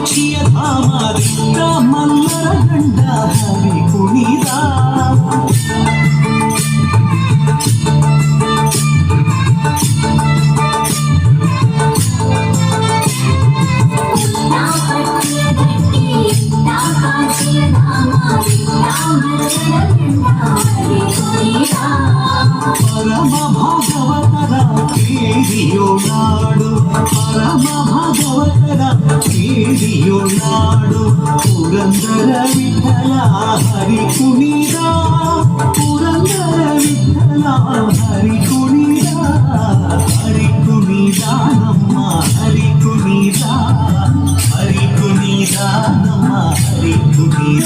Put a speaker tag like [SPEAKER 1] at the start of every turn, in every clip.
[SPEAKER 1] ಸಾಕ್ಷಿಯ ಧಾಮ ಬ್ರಾಹ್ಮಣರ ಗಂಡ ಹರಿ ಕುಣಿದ ಪರಮ ಭಾಗವತರ ಕೇಳಿಯೋ ನಾಡು వాడు పురందర విఠల హరి కుణిరా పురందర విఠల హరి కుణిరా హరి కుణిరానమ్మ హరి కుణిరా హరి కుణిరానమ్మ హరి కుణిరా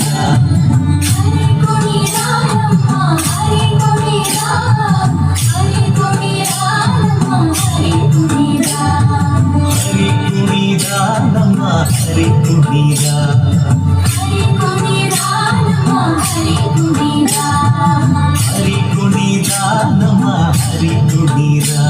[SPEAKER 1] హరి కుణిరానమ్మ హరికుమీరా హరికుణీరా నమ హరికుణీరా